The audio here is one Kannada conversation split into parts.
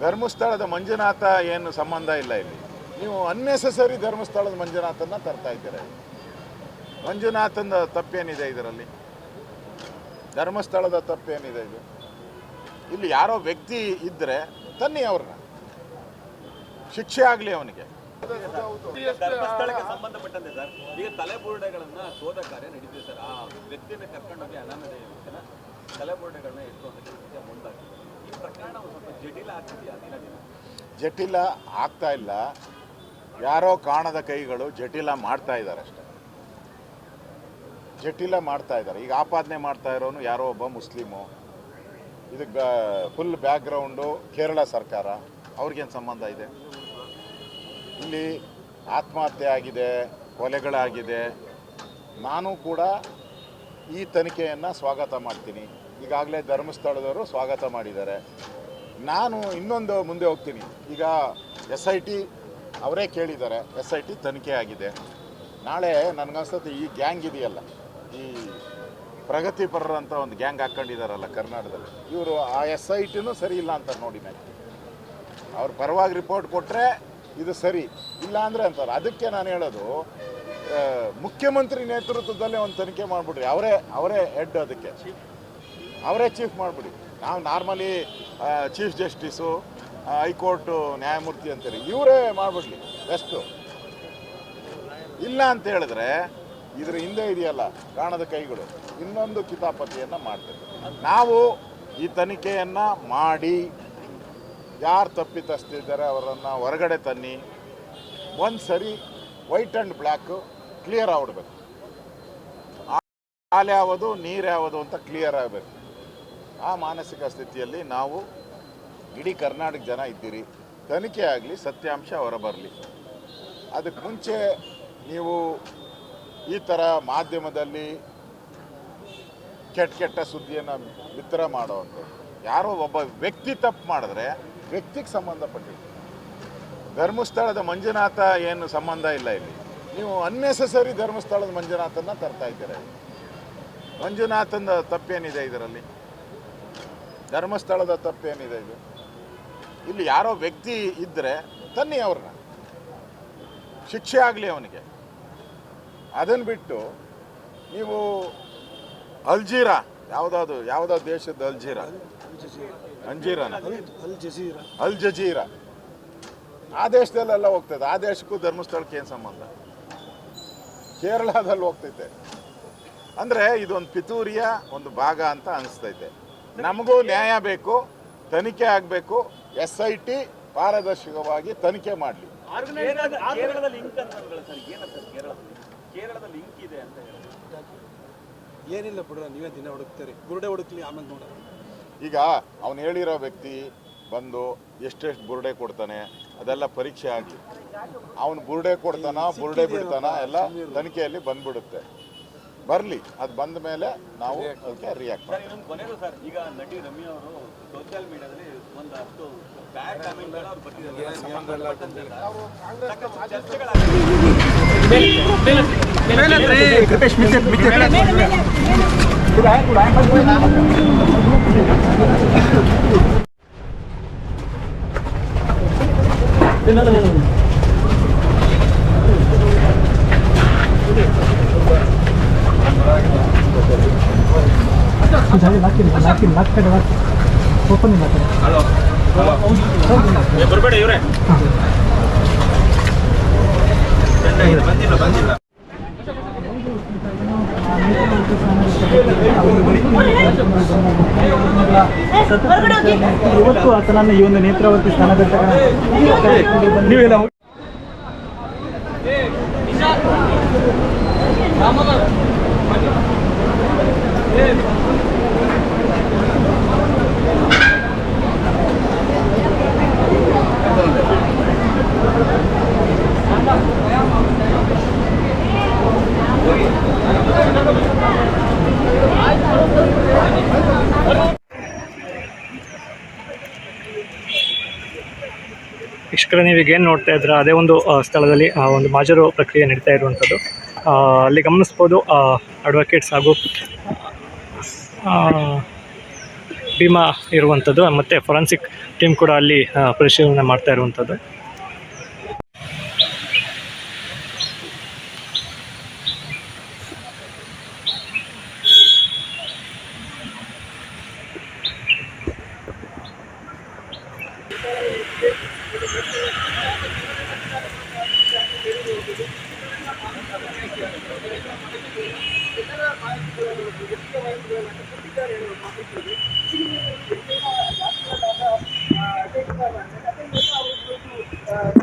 ಧರ್ಮಸ್ಥಳದ ಮಂಜುನಾಥ ಏನು ಸಂಬಂಧ ಇಲ್ಲ ಇಲ್ಲಿ. ನೀವು ಅನ್ನೆಸೆಸರಿ ಧರ್ಮಸ್ಥಳದ ಮಂಜುನಾಥನ್ನ ತರ್ತಾ ಇದ್ದೀರಾ ಮಂಜುನಾಥನ ತಪ್ಪೇನಿದೆ ಇದರಲ್ಲಿ? ಧರ್ಮಸ್ಥಳದ ತಪ್ಪೇನಿದೆ ಇದು? ಇಲ್ಲಿ ಯಾರೋ ವ್ಯಕ್ತಿ ಇದ್ದರೆ ತನ್ನಿ ಅವ್ರನ್ನ. ಶಿಕ್ಷೆ ಆಗಲಿ ಅವನಿಗೆ. ಧರ್ಮಸ್ಥಳಕ್ಕೆ ಸಂಬಂಧಪಟ್ಟಂತೆ ಸರ್. ಈಗ ತಲೆಬೋರ್ಡೆಗಳನ್ನ ಶೋಧ ಕಾರ್ಯ ನಡೀತಿದೆ ಸರ್. ಆ ವ್ಯಕ್ತಿಯನ್ನು ಕರ್ಕೊಂಡೋಗಿ ಅನಾಮಧೇಯ ತಲೆಬೋರ್ಡೆಗಳನ್ನ ಎತ್ತುವಂತ ಮುಂದಾಗಿದೆ ಜಟಿಲ ಆಗ್ತಾ ಇಲ್ಲ. ಯಾರೋ ಕಾಣದ ಕೈಗಳು ಜಟಿಲ ಮಾಡ್ತಾ ಇದ್ದಾರೆ ಅಷ್ಟೇ. ಜಟಿಲ ಮಾಡ್ತಾ ಇದ್ದಾರೆ. ಈಗ ಆಪಾದನೆ ಮಾಡ್ತಾ ಇರೋನು ಯಾರೋ ಒಬ್ಬ ಮುಸ್ಲಿಮು. ಇದಕ್ಕೆ ಫುಲ್ ಬ್ಯಾಕ್ಗ್ರೌಂಡು ಕೇರಳ ಸರ್ಕಾರ. ಅವ್ರಿಗೇನು ಸಂಬಂಧ ಇದೆ? ಇಲ್ಲಿ ಆತ್ಮಹತ್ಯೆ ಆಗಿದೆ, ಕೊಲೆಗಳಾಗಿದೆ. ನಾನು ಕೂಡ ಈ ತನಿಖೆಯನ್ನು ಸ್ವಾಗತ ಮಾಡ್ತೀನಿ. ಈಗಾಗಲೇ ಧರ್ಮಸ್ಥಳದವರು ಸ್ವಾಗತ ಮಾಡಿದ್ದಾರೆ. ನಾನು ಇನ್ನೊಂದು ಮುಂದೆ ಹೋಗ್ತೀನಿ. ಈಗ ಎಸ್ ಐ ಟಿ ಅವರೇ ಕೇಳಿದ್ದಾರೆ. ಎಸ್ ಐ ಟಿ ತನಿಖೆ ಆಗಿದೆ. ನಾಳೆ ನನಗನ್ಸುತ್ತೆ ಈ ಗ್ಯಾಂಗ್ ಇದೆಯಲ್ಲ, ಈ ಪ್ರಗತಿಪರರು ಅಂತ ಒಂದು ಗ್ಯಾಂಗ್ ಹಾಕ್ಕೊಂಡಿದ್ದಾರಲ್ಲ ಕರ್ನಾಟಕದಲ್ಲಿ, ಇವರು ಆ ಎಸ್ ಐ ಟಿನೂ ಸರಿ ಇಲ್ಲ ಅಂತ ನೋಡಿ ನಾನು. ಅವ್ರ ಪರವಾಗಿ ರಿಪೋರ್ಟ್ ಕೊಟ್ಟರೆ ಇದು ಸರಿ, ಇಲ್ಲ ಅಂದರೆ ಅಂತಾರೆ ಅದಕ್ಕೆ ನಾನು ಹೇಳೋದು ಮುಖ್ಯಮಂತ್ರಿ ನೇತೃತ್ವದಲ್ಲೇ ಒಂದು ತನಿಖೆ ಮಾಡಿಬಿಟ್ರಿ. ಅವರೇ ಅವರೇ ಹೆಡ್ ಅದಕ್ಕೆ. ಅವರೇ ಚೀಫ್ ಮಾಡಿಬಿಡಿ. ನಾವು ನಾರ್ಮಲಿ ಚೀಫ್ ಜಸ್ಟಿಸು ಹೈಕೋರ್ಟು ನ್ಯಾಯಮೂರ್ತಿ ಅಂತೀರಿ. ಇವರೇ ಮಾಡಿಬಿಡ್ಲಿ ಬೆಸ್ಟು ಇಲ್ಲ ಅಂತ ಹೇಳಿದ್ರೆ ಇದ್ರ ಹಿಂದೆ ಇದೆಯಲ್ಲ, ಕಾಣದ ಕೈಗಳು. ಇನ್ನೊಂದು ಕಿತಾಪತಿಯನ್ನು ಮಾಡ್ತೇವೆ. ನಾವು ಈ ತನಿಖೆಯನ್ನು ಮಾಡಿ, ಯಾರು ತಪ್ಪಿತಸ್ತಿದ್ದಾರೆ ಅವರನ್ನು ಹೊರಗಡೆ ತನ್ನಿ, ಒಂದು ಸರಿ ವೈಟ್ ಆ್ಯಂಡ್ ಬ್ಲ್ಯಾಕು ಕ್ಲಿಯರ್ ಆಗ್ಬಿಡ್ಬೇಕು. ಹಾಲು ಯಾವುದು ನೀರು ಯಾವುದು ಅಂತ ಕ್ಲಿಯರ್ ಆಗಬೇಕು. ಆ ಮಾನಸಿಕ ಸ್ಥಿತಿಯಲ್ಲಿ ನಾವು ಇಡೀ ಕರ್ನಾಟಕ ಜನ ಇದ್ದೀರಿ. ತನಿಖೆ ಆಗಲಿ, ಸತ್ಯಾಂಶ ಹೊರಬರಲಿ. ಅದಕ್ಕೆ ಮುಂಚೆ ನೀವು ಈ ಥರ ಮಾಧ್ಯಮದಲ್ಲಿ ಕೆಟ್ಟ ಕೆಟ್ಟ ಸುದ್ದಿಯನ್ನು ಬಿತ್ತರ ಮಾಡೋದು ಯಾರೋ ಒಬ್ಬ ವ್ಯಕ್ತಿ ತಪ್ಪು ಮಾಡಿದ್ರೆ ವ್ಯಕ್ತಿಗೆ ಸಂಬಂಧಪಟ್ಟಿದ್ದು. ಧರ್ಮಸ್ಥಳದ ಮಂಜುನಾಥ ಏನು ಸಂಬಂಧ ಇಲ್ಲ ಇಲ್ಲಿ. ನೀವು ಅನ್ನೆಸೆಸರಿ ಧರ್ಮಸ್ಥಳದ ಮಂಜುನಾಥನ ತರ್ತಾ ಇದ್ದೀರ. ಮಂಜುನಾಥನ ತಪ್ಪೇನಿದೆ ಇದರಲ್ಲಿ? ಧರ್ಮಸ್ಥಳದ ತಪ್ಪೇನಿದೆ ಇದು? ಇಲ್ಲಿ ಯಾರೋ ವ್ಯಕ್ತಿ ಇದ್ದರೆ ತನ್ನಿ ಅವ್ರನ್ನ. ಶಿಕ್ಷೆ ಆಗಲಿ ಅವನಿಗೆ. ಅದನ್ನು ಬಿಟ್ಟು ನೀವು ಅಲ್ಜೀರಾ, ಯಾವುದಾದ್ರು ಯಾವುದಾದ್ರು ದೇಶದ ಅಲ್ಜೀರಾ? ಅಂಜೀರಾನ ಅಲ್ ಜಜೀರಾ. ಆ ದೇಶದಲ್ಲೆಲ್ಲ ಹೋಗ್ತದೆ. ಆ ದೇಶಕ್ಕೂ ಧರ್ಮಸ್ಥಳಕ್ಕೆ ಏನು ಸಂಬಂಧ? ಕೇರಳದಲ್ಲಿ ಹೋಗ್ತೈತೆ. ಅಂದರೆ ಇದೊಂದು ಪಿತೂರಿಯ ಒಂದು ಭಾಗ ಅಂತ ಅನಿಸ್ತೈತೆ. ನಮಗೂ ನ್ಯಾಯ ಬೇಕು ತನಿಖೆ ಆಗಬೇಕು ಎಸ್ ಐ ಟಿ ಪಾರದರ್ಶಕವಾಗಿ ತನಿಖೆ ಮಾಡಲಿ. ಏನಿಲ್ಲ ಬಿಡ್ರ ನೀವೇ ದಿನ ಹುಡುಕ್ತೀರಿ. ಬುರುಡೆ ಹುಡುಕ್ಲಿ ಆಮೇಲೆ ನೋಡ ಈಗ ಅವನು ಹೇಳಿರೋ ವ್ಯಕ್ತಿ ಬಂದು ಎಷ್ಟೆಷ್ಟು ಬುರುಡೆ ಕೊಡ್ತಾನೆ ಅದೆಲ್ಲ ಪರೀಕ್ಷೆ ಆಗಲಿ. ಅವನು ಬುರುಡೆ ಕೊಡ್ತಾನ ಬುರುಡೆ ಬಿಡ್ತಾನ ಎಲ್ಲ ತನಿಖೆಯಲ್ಲಿ ಬಂದ್ಬಿಡುತ್ತೆ. ಬರಲಿ ಅದು ಬಂದ ಮೇಲೆ ನಾವು ಅದಕ್ಕೆ ರಿಯಾಕ್ಟ್ ಸರ್ ಇನ್ನೊಂದು ಕೊನೆಯದು ಸರ್ ಈಗ ನಟಿ ರಮ್ಯಾ ಅವರು ಸೋಷಿಯಲ್ ಮೀಡಿಯಾದಲ್ಲಿ ಒಂದಷ್ಟು ಬ್ಯಾಡ್ ಕಾಮೆಂಟ್ಗಳು ಅವ್ರು ಬರ್ತಿದ್ದಾರೆ ಚರ್ಚೆಗಳಾಗಿದೆ ಬರಬೇಡ ಇವ್ರೆ. ಬಂದಿಲ್ಲ ಬಂದಿಲ್ಲ. ಇವತ್ತು ಆತನನ್ನು ಈ ಒಂದು ನೇತ್ರಾವತಿ ಸ್ಥಾನ ನೀವೆಲ್ಲ ಇಷ್ಟರ ನೀವೀಗ ಏನು ನೋಡ್ತಾ ಇದ್ರೆ ಅದೇ ಒಂದು ಸ್ಥಳದಲ್ಲಿ ಒಂದು ಮಾಜರು ಪ್ರಕ್ರಿಯೆ ನಡೀತಾ ಇರುವಂಥದ್ದು. ಅಲ್ಲಿ ಗಮನಿಸ್ಬೋದು ಅಡ್ವೊಕೇಟ್ಸ್ ಹಾಗೂ ಭೀಮಾ ಇರುವಂಥದ್ದು, ಮತ್ತು ಫೊರೆನ್ಸಿಕ್ ಟೀಮ್ ಕೂಡ ಅಲ್ಲಿ ಪರಿಶೀಲನೆ ಮಾಡ್ತಾ ಇರುವಂಥದ್ದು. Thank you.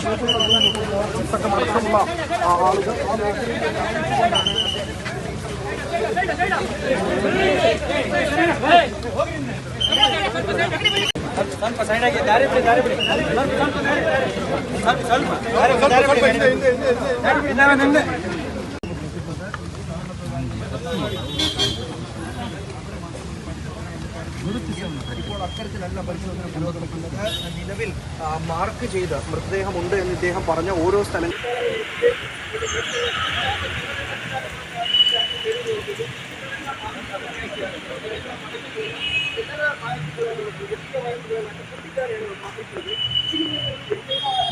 അടക്കമുള്ള ആളുകൾ ಸ್ವಲ್ಪ ഇപ്പോൾ അത്തരത്തിലല്ല പരിശോധന പുരോഗമിക്കുന്നത് നിലവിൽ മാർക്ക് ചെയ്ത് മൃതദേഹമുണ്ട് എന്ന് ഇദ്ദേഹം പറഞ്ഞ ഓരോ സ്ഥലങ്ങളും you.